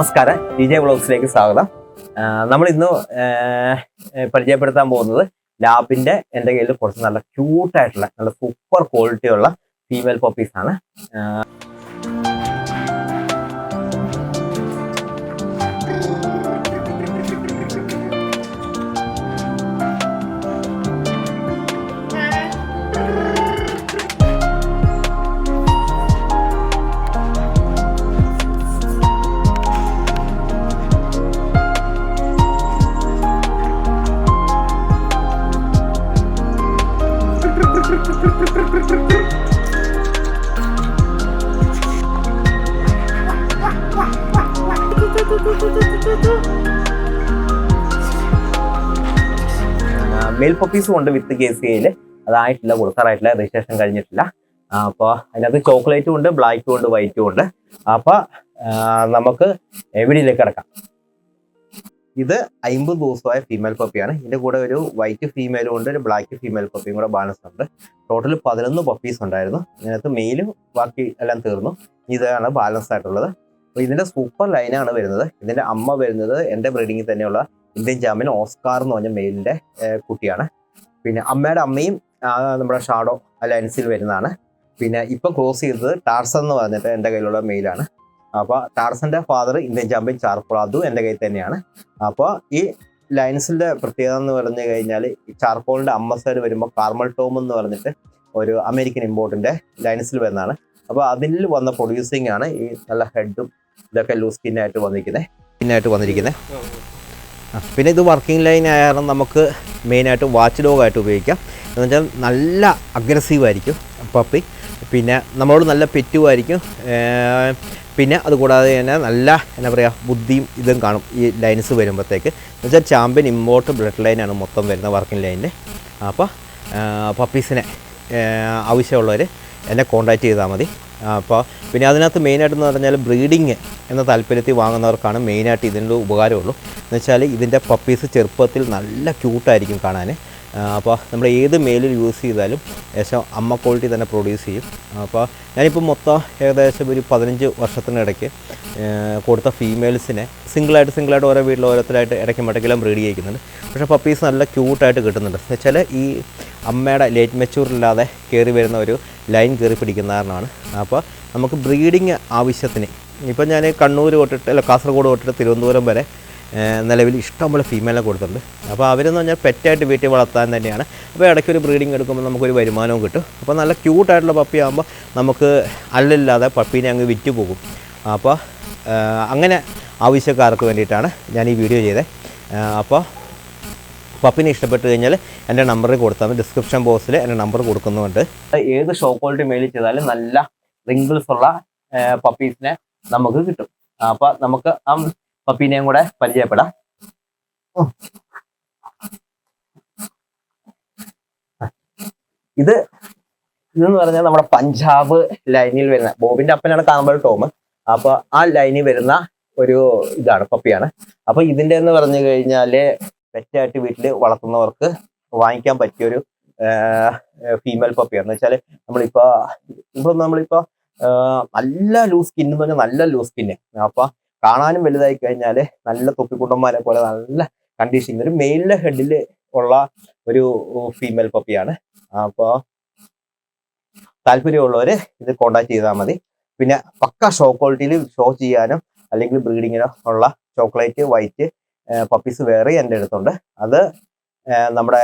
നമസ്കാരം. D J വ്ളോഗ്സിലേക്ക് സ്വാഗതം. നമ്മൾ ഇന്ന് പരിചയപ്പെടുത്താൻ പോകുന്നത് ലാബിന്റെ എന്റെ കയ്യിൽ കുറച്ച് നല്ല ക്യൂട്ടായിട്ടുള്ള നല്ല സൂപ്പർ ക്വാളിറ്റി ഉള്ള ഫീമെയിൽ പപ്പീസ് ആണ്. മെയിൽ പപ്പീസും ഉണ്ട് വിത്ത് കെ സി ഐയിൽ അതായിട്ടില്ല കൊടുക്കാറായിട്ടില്ല രജിസ്ട്രേഷൻ കഴിഞ്ഞിട്ടില്ല. അപ്പോൾ അതിനകത്ത് ചോക്ലേറ്റും ഉണ്ട് ബ്ലാക്കും ഉണ്ട് വൈറ്റും ഉണ്ട്. അപ്പോൾ നമുക്ക് എവിടെയിലേക്ക് കിടക്കാം? ഇത് അമ്പത് ദിവസമായ ഫീമെയിൽ പപ്പിയാണ് ഇതിന്റെ കൂടെ ഒരു വൈറ്റ് ഫീമെയിലും ഉണ്ട് ഒരു ബ്ലാക്ക് ഫീമെയിൽ പപ്പിയും കൂടെ ബാലൻസ് ഉണ്ട്. ടോട്ടൽ പതിനൊന്ന് പപ്പീസ് ഉണ്ടായിരുന്നു. ഇതിനകത്ത് മെയിലും ബാക്കി എല്ലാം തീർന്നു. ഇതാണ് ബാലൻസ് ആയിട്ടുള്ളത്. അപ്പോൾ ഇതിന്റെ സൂപ്പർ ലൈനാണ് വരുന്നത്. ഇതിന്റെ അമ്മ വരുന്നത് എന്റെ ബ്രീഡിങ്ങിൽ തന്നെയുള്ള ഇന്ത്യൻ ജാമിൻ ഓസ്കാർ എന്ന് പറഞ്ഞ മെയിലിന്റെ കുട്ടിയാണ്. പിന്നെ അമ്മയുടെ അമ്മയും നമ്മുടെ ഷാഡോ ലൈൻസിൽ വരുന്നതാണ്. പിന്നെ ഇപ്പൊ ക്ലോസ് ചെയ്തത് ടാർസൺ എന്ന് പറഞ്ഞിട്ട് എന്റെ കയ്യിലുള്ള മെയിലാണ് അപ്പോൾ ടാർസന്റെ ഫാദർ ഇന്ത്യൻ ചാമ്പ്യൻ അതും എന്റെ കയ്യിൽ തന്നെയാണ്. അപ്പോൾ ഈ ലയൻസിന്റെ പ്രത്യേകത എന്ന് പറഞ്ഞു കഴിഞ്ഞാൽ ഈ ചാർക്കോളിന്റെ അമ്മ സൈഡ് വരുമ്പോൾ കാർമൽ ടോം എന്ന് പറഞ്ഞിട്ട് ഒരു അമേരിക്കൻ ഇമ്പോർട്ടിന്റെ ലൈൻസിൽ വരുന്നതാണ്. അപ്പോൾ അതിൽ വന്ന പ്രൊഡ്യൂസിങ് ആണ് ഈ നല്ല ഹെഡും ഇതൊക്കെ ലൂസ് സ്കിന്നായിട്ട് വന്നിരിക്കുന്നത് സ്കിന്നായിട്ട് വന്നിരിക്കുന്നത് പിന്നെ ഇത് വർക്കിംഗ് ലൈൻ ആയാലും നമുക്ക് മെയിനായിട്ട് വാച്ച് ഡോഗായിട്ട് ഉപയോഗിക്കാം. എന്ന് വെച്ചാൽ നല്ല അഗ്രസീവ് ആയിരിക്കും പപ്പി. പിന്നെ നമ്മളോട് നല്ല പെറ്റുമായിരിക്കും പിന്നെ അതുകൂടാതെ തന്നെ നല്ല എന്താ പറയുക ബുദ്ധിയും ഇതും കാണും ഈ ലൈൻസ് വരുമ്പോഴത്തേക്ക് എന്ന് വെച്ചാൽ ചാമ്പ്യൻ ഇമ്പോർട്ട് ബ്ലഡ് ലൈനാണ് മൊത്തം വരുന്ന വർക്കിംഗ് ലൈനിൽ അപ്പോൾ പപ്പീസിനെ ആവശ്യമുള്ളവർ എന്നെ കോൺടാക്റ്റ് ചെയ്താൽ മതി. അപ്പോൾ പിന്നെ അതിനകത്ത് മെയിനായിട്ടെന്ന് പറഞ്ഞാൽ ബ്രീഡിങ് എന്ന താല്പര്യത്തിൽ വാങ്ങുന്നവർക്കാണ് മെയിനായിട്ട് ഇതിന്റെ ഉപകാരമുള്ളൂ. എന്ന് വെച്ചാൽ ഇതിന്റെ പപ്പീസ് ചെറുപ്പത്തിൽ നല്ല ക്യൂട്ടായിരിക്കും കാണാൻ. അപ്പോൾ നമ്മൾ ഏത് മെയിലിൽ യൂസ് ചെയ്താലും ഏകദേശം അമ്മ ക്വാളിറ്റി തന്നെ പ്രൊഡ്യൂസ് ചെയ്യും. അപ്പോൾ ഞാനിപ്പോൾ മൊത്തം ഏകദേശം ഒരു പതിനഞ്ച് വർഷത്തിനിടയ്ക്ക് കൊടുത്ത ഫീമെയിൽസിനെ സിംഗിളായിട്ട് സിംഗിളായിട്ട് ഓരോ വീട്ടിൽ ഓരോരുത്തരായിട്ട് ഇടയ്ക്ക് മടക്കെല്ലാം ബ്രീഡ് ചെയ്യിക്കുന്നുണ്ട്. പക്ഷേ പപ്പീസ് നല്ല ക്യൂട്ടായിട്ട് കിട്ടുന്നുണ്ട്. എന്ന് വെച്ചാൽ ഈ അമ്മയുടെ ലേറ്റ് മെച്ചൂറില്ലാതെ കയറി വരുന്ന ഒരു ലൈൻ കയറി പിടിക്കുന്ന കാരണമാണ്. അപ്പോൾ നമുക്ക് ബ്രീഡിങ് ആവശ്യത്തിന് ഇപ്പം ഞാൻ കണ്ണൂർ തൊട്ടിട്ട് അല്ല കാസർഗോഡ് തൊട്ടിട്ട് തിരുവനന്തപുരം വരെ നിലവിൽ ഇഷ്ടംപോലെ ഫീമെയിലെ കൊടുത്തിട്ടുണ്ട്. അപ്പോൾ അവരെന്ന് പറഞ്ഞാൽ പെറ്റായിട്ട് വീട്ടിൽ വളർത്താൻ തന്നെയാണ്. അപ്പോൾ ഇടയ്ക്ക് ഒരു ബ്രീഡിംഗ് എടുക്കുമ്പോൾ നമുക്കൊരു വരുമാനവും കിട്ടും. അപ്പോൾ നല്ല ക്യൂട്ടായിട്ടുള്ള പപ്പി ആകുമ്പോൾ നമുക്ക് അല്ലില്ലാതെ പപ്പീനെ അങ്ങ് വിറ്റ് പോകും. അപ്പോൾ അങ്ങനെ ആവശ്യക്കാർക്ക് വേണ്ടിയിട്ടാണ് ഞാൻ ഈ വീഡിയോ ചെയ്തത്. അപ്പോൾ പപ്പിനെ ഇഷ്ടപ്പെട്ട് കഴിഞ്ഞാൽ എന്റെ നമ്പറിൽ കൊടുത്താൽ മതി. ഡിസ്ക്രിപ്ഷൻ ബോക്സിൽ എന്റെ നമ്പർ കൊടുക്കുന്നുണ്ട്. ഏത് ഷോ ക്വാളിറ്റി മെയിൽ ചെയ്താലും നല്ല റിങ്കിൾസ് ഉള്ള പപ്പീസിനെ നമുക്ക് കിട്ടും. അപ്പോൾ നമുക്ക് ആ പപ്പീനെയും കൂടെ പരിചയപ്പെടാം. ഇത് ഇതെന്ന് പറഞ്ഞാൽ നമ്മുടെ പഞ്ചാബ് ലൈനിൽ വരുന്ന ബോബിന്റെ അപ്പനാണ് കാമ്പൽ ടോം. അപ്പൊ ആ ലൈനിൽ വരുന്ന ഒരു ഇതാണ് പപ്പിയാണ്. അപ്പൊ ഇതിന്റെ എന്ന് പറഞ്ഞു കഴിഞ്ഞാൽ പെറ്റായിട്ട് വീട്ടിൽ വളർത്തുന്നവർക്ക് വാങ്ങിക്കാൻ പറ്റിയ ഒരു ഫീമെയിൽ പപ്പിയാണ് എന്ന് വെച്ചാൽ നമ്മളിപ്പോ ഇപ്പൊ നമ്മളിപ്പോ നല്ല ലൂസ് സ്കിൻ എന്ന് പറഞ്ഞാൽ നല്ല ലൂസ് സ്കിന്ന് അപ്പൊ കാണാനും വലുതായി കഴിഞ്ഞാൽ നല്ല തൊപ്പിക്കുണ്ടന്മാരെ പോലെ നല്ല കണ്ടീഷൻ ഒരു മെയിലിന്റെ ഹെഡിൽ ഉള്ള ഒരു ഫീമെയിൽ പപ്പിയാണ് അപ്പോ താല്പര്യമുള്ളവര് ഇത് കോണ്ടാക്ട് ചെയ്താൽ മതി. പിന്നെ പക്ക ഷോ ക്വാളിറ്റിയിൽ ഷോ ചെയ്യാനും അല്ലെങ്കിൽ ബ്രീഡിങ്ങിനോ ഉള്ള ചോക്ലേറ്റ് വൈറ്റ് പപ്പീസ് വേറെ എന്റെ അടുത്തുണ്ട്. അത് നമ്മുടെ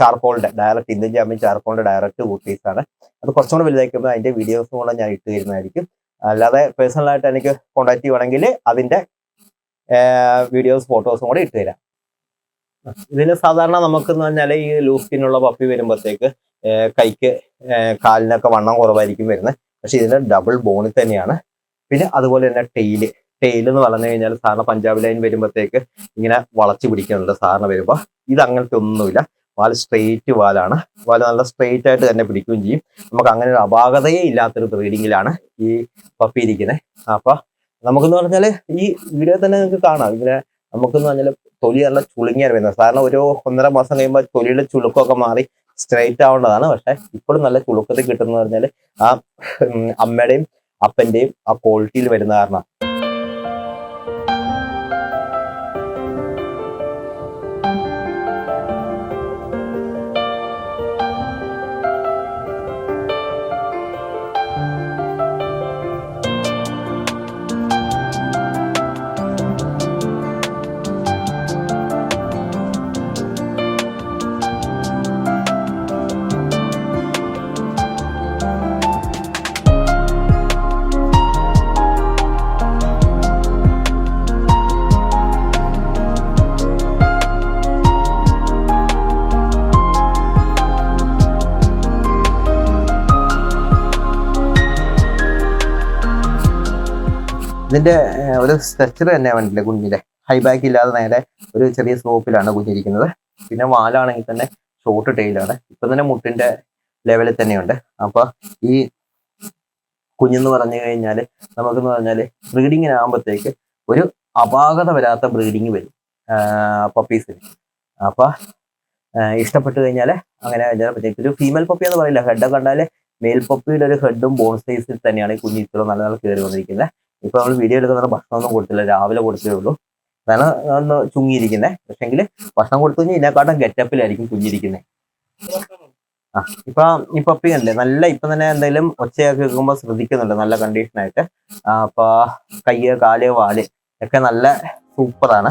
ചാർക്കോളിന്റെ ഡയറക്റ്റ് ഇന്ത്യൻ ചാമ്പ്യൻ ചാർക്കോളിന്റെ ഡയറക്റ്റ് ബൂട്ടീസ് ആണ്. അത് കുറച്ചുകൂടെ വലുതായിക്കുമ്പോൾ അതിന്റെ വീഡിയോസും കൂടെ ഞാൻ ഇട്ട് തരുന്നതായിരിക്കും. അല്ലാതെ പേഴ്സണൽ ആയിട്ട് എനിക്ക് കോണ്ടാക്ട് ചെയ്യുവാണെങ്കിൽ അതിന്റെ വീഡിയോസ് ഫോട്ടോസും കൂടെ ഇട്ട് തരാം. ഇതിന് സാധാരണ നമുക്ക് എന്ന് പറഞ്ഞാൽ ഈ ലൂസ് സ്കിന്നുള്ള പപ്പി വരുമ്പോഴത്തേക്ക് കൈക്ക് കാലിനൊക്കെ വണ്ണം കുറവായിരിക്കും വരുന്നത്. പക്ഷെ ഇതിന്റെ ഡബിൾ ബോണിൽ തന്നെയാണ്. പിന്നെ അതുപോലെ തന്നെ ടെയിൽ ടെയിൽ എന്ന് പറഞ്ഞു കഴിഞ്ഞാൽ സാറിന് പഞ്ചാബ് ലൈൻ വരുമ്പോഴത്തേക്ക് ഇങ്ങനെ വളച്ചു പിടിക്കുന്നുണ്ട് സാറിന് വരുമ്പോൾ. ഇത് അങ്ങനത്തെ ഒന്നുമില്ല. വാൽ സ്ട്രെയിറ്റ് വാലാണ്. വാൽ നല്ല സ്ട്രെയിറ്റ് ആയിട്ട് തന്നെ പിടിക്കുകയും ചെയ്യും. നമുക്ക് അങ്ങനെ ഒരു അപാകതയെ ഇല്ലാത്തൊരു ബ്രീഡിങ്ങിലാണ് ഈ പപ്പി ഇരിക്കുന്നത് അപ്പൊ നമുക്കെന്ന് പറഞ്ഞാൽ ഈ വീഡിയോ തന്നെ നിങ്ങൾക്ക് കാണാം. ഇങ്ങനെ നമുക്കെന്ന് പറഞ്ഞാൽ തൊലി നല്ല ചുളുങ്ങിയാണ് വരുന്നത്. സാധാരണ ഒരു ഒന്നര മാസം കഴിയുമ്പോൾ തൊലിയുടെ ചുളുക്കൊക്കെ മാറി സ്ട്രെയിറ്റ് ആവേണ്ടതാണ്. പക്ഷെ ഇപ്പോഴും നല്ല ചുളുക്കത്തിൽ കിട്ടുന്ന പറഞ്ഞാൽ ആ അമ്മയുടെയും അപ്പന്റെയും ആ ക്വാളിറ്റിയിൽ വരുന്ന കാരണം ഇതിന്റെ ഒരു സ്ട്രക്ചർ തന്നെ വേണ്ടില്ല കുഞ്ഞിന്റെ ഹൈ ബാക്ക് ഇല്ലാതെ നേരെ ഒരു ചെറിയ സ്ലോപ്പിലാണ് കുഞ്ഞിരിക്കുന്നത്. പിന്നെ വാലാണെങ്കിൽ തന്നെ ഷോർട്ട് ടൈലാണ് ഇപ്പൊ തന്നെ മുട്ടിന്റെ ലെവലിൽ തന്നെയുണ്ട്. അപ്പൊ ഈ കുഞ്ഞെന്ന് പറഞ്ഞു കഴിഞ്ഞാൽ നമുക്കെന്ന് പറഞ്ഞാൽ ബ്രീഡിങ്ങിനാകുമ്പോഴത്തേക്ക് ഒരു അപാകത വരാത്ത ബ്രീഡിങ് വരും പപ്പീസിന് അപ്പൊ ഇഷ്ടപ്പെട്ടു കഴിഞ്ഞാൽ അങ്ങനെ ഒരു ഫീമെയിൽ പപ്പി എന്ന് പറയില്ല. ഹെഡ് കണ്ടാൽ മെയിൽ പപ്പിയുടെ ഒരു ഹെഡും ബോൺ സൈസിൽ തന്നെയാണ് ഈ കുഞ്ഞ് ഇത്ര നല്ല നല്ല കയറി വന്നിരിക്കുന്നത്. ഇപ്പൊ നമ്മൾ വീഡിയോ എടുക്കുന്ന ഭക്ഷണമൊന്നും കൊടുത്തില്ല. രാവിലെ കൊടുത്തേ ഉള്ളൂ. അതാണ് ഒന്ന് ചുങ്ങിയിരിക്കുന്നത് പക്ഷെങ്കിൽ ഭക്ഷണം കൊടുത്തു കഴിഞ്ഞാൽ ഇതിനെക്കാട്ടും ഗെറ്റപ്പിലായിരിക്കും കുഞ്ഞിരിക്കുന്നത് ആ ഇപ്പൊ ഈ പപ്പി നല്ല ഇപ്പൊ തന്നെ എന്തെങ്കിലും ഒച്ചയൊക്കെ കേൾക്കുമ്പോൾ ശ്രദ്ധിക്കുന്നുണ്ട്. നല്ല കണ്ടീഷനായിട്ട് അപ്പൊ കയ്യ് കാൽ വാൽ ഒക്കെ നല്ല സൂപ്പറാണ്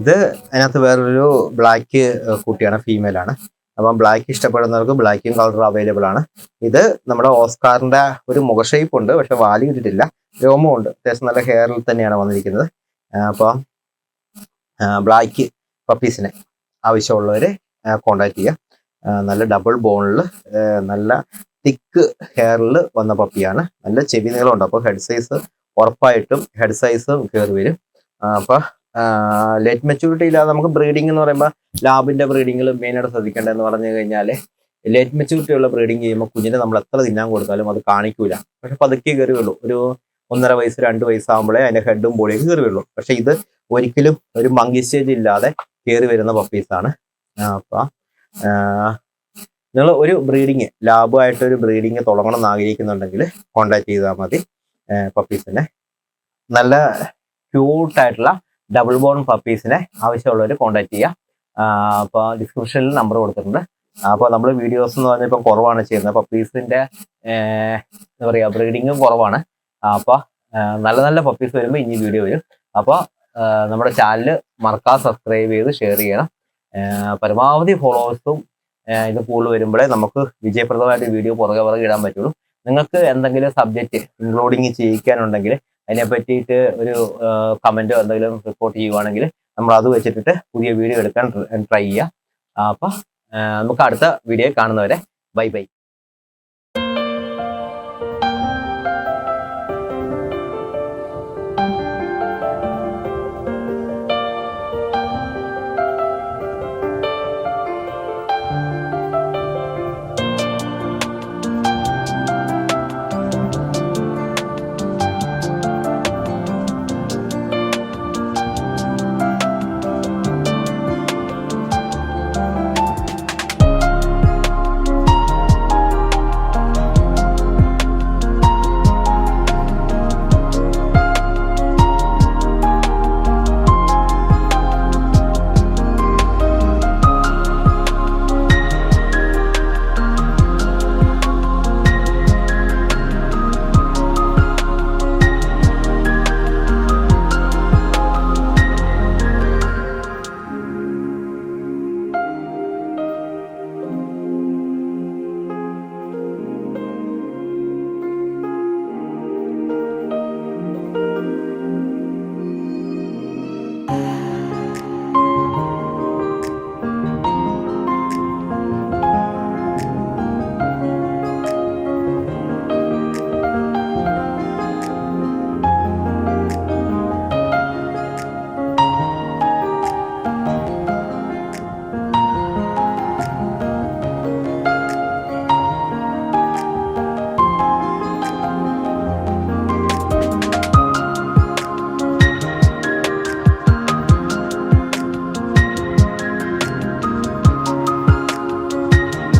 ഇത് അതിനകത്ത് വേറൊരു ബ്ലാക്ക് കുട്ടിയാണ് ഫീമെയിൽ ആണ്. അപ്പം ബ്ലാക്ക് ഇഷ്ടപ്പെടുന്നവർക്ക് ബ്ലാക്കും കളർ അവൈലബിൾ ആണ്. ഇത് നമ്മുടെ ഓസ്കാറിന്റെ ഒരു മുഖ ഷേപ്പ് ഉണ്ട് പക്ഷെ വാലി കിട്ടിയിട്ടില്ല. രോമമുണ്ട് അത്യാവശ്യം നല്ല ഹെയറിൽ തന്നെയാണ് വന്നിരിക്കുന്നത്. അപ്പോൾ ബ്ലാക്ക് പപ്പീസിനെ ആവശ്യമുള്ളവർ കോണ്ടാക്ട് ചെയ്യുക. നല്ല ഡബിൾ ബോണിൽ നല്ല തിക്ക് ഹെയറിൽ വന്ന പപ്പിയാണ് നല്ല ചെവി നീളമുണ്ട്. അപ്പോൾ ഹെഡ് സൈസ് ഉറപ്പായിട്ടും ഹെഡ് സൈസും കയറി വരും. അപ്പോൾ ലേറ്റ് മെച്ചൂരിറ്റി ഇല്ലാതെ നമുക്ക് ബ്രീഡിംഗ് എന്ന് പറയുമ്പോൾ ലാബിന്റെ ബ്രീഡിങ്ങിൽ മെയിനായിട്ട് ശ്രദ്ധിക്കേണ്ടതെന്ന് പറഞ്ഞു കഴിഞ്ഞാൽ ലേറ്റ് മെച്ചൂരിറ്റി ഉള്ള ബ്രീഡിങ് ചെയ്യുമ്പോൾ കുഞ്ഞിനെ നമ്മൾ എത്ര തിന്നാൻ കൊടുത്താലും അത് കാണിക്കൂല. പക്ഷെ പതുക്കെ കയറിയുള്ളൂ ഒരു ഒന്നര വയസ്സ് രണ്ട് വയസ്സാകുമ്പോഴേ അതിന്റെ ഹെഡും ബോഡിയൊക്കെ കയറിയുള്ളൂ പക്ഷെ ഇത് ഒരിക്കലും ഒരു മങ്കി സ്റ്റേജ് ഇല്ലാതെ കയറി വരുന്ന പപ്പീസാണ് അപ്പൊ നിങ്ങൾ ഒരു ബ്രീഡിങ് ലാബുമായിട്ട് ഒരു ബ്രീഡിങ് തുടങ്ങണം എന്ന് ആഗ്രഹിക്കുന്നുണ്ടെങ്കിൽ കോണ്ടാക്ട് ചെയ്താൽ മതി പപ്പീസിനെ നല്ല ക്യൂട്ടായിട്ടുള്ള ഡബിൾ ബോൺ പപ്പീസിനെ ആവശ്യമുള്ളവർ കോണ്ടാക്ട് ചെയ്യുക അപ്പോൾ ഡിസ്ക്രിപ്ഷനിൽ നമ്പർ കൊടുത്തിട്ടുണ്ട്. അപ്പോൾ നമ്മൾ വീഡിയോസ് എന്ന് പറഞ്ഞാൽ ഇപ്പം കുറവാണ് ചെയ്യുന്നത്. പപ്പീസിന്റെ എന്താ പറയുക ബ്രീഡിങ്ങും കുറവാണ്. അപ്പോൾ നല്ല നല്ല പപ്പീസ് വരുമ്പോൾ ഇനി വീഡിയോ വരും. അപ്പോൾ നമ്മുടെ ചാനൽ മറക്കാതെ സബ്സ്ക്രൈബ് ചെയ്ത് ഷെയർ ചെയ്യണം. പരമാവധി ഫോളോവേഴ്സും ഇത് കൂടുതൽ വരുമ്പോഴേ നമുക്ക് വിജയപ്രദമായിട്ട് വീഡിയോ പുറകെ പുറകെ ഇടാൻ പറ്റുള്ളൂ. നിങ്ങൾക്ക് എന്തെങ്കിലും സബ്ജക്റ്റ് ഇൻക്ലൂഡിങ് ചെയ്യിക്കാനുണ്ടെങ്കിൽ അതിനെ പറ്റിയിട്ട് ഒരു കമന്റോ എന്തെങ്കിലും റിപ്പോർട്ട് ചെയ്യുവാണെങ്കിൽ നമ്മൾ അത് വെച്ചിട്ടിട്ട് പുതിയ വീഡിയോ എടുക്കാൻ ട്രൈ ചെയ്യുക. അപ്പൊ ആ, നമുക്ക് അടുത്ത വീഡിയോ കാണുന്നവരെ ബൈ ബൈ.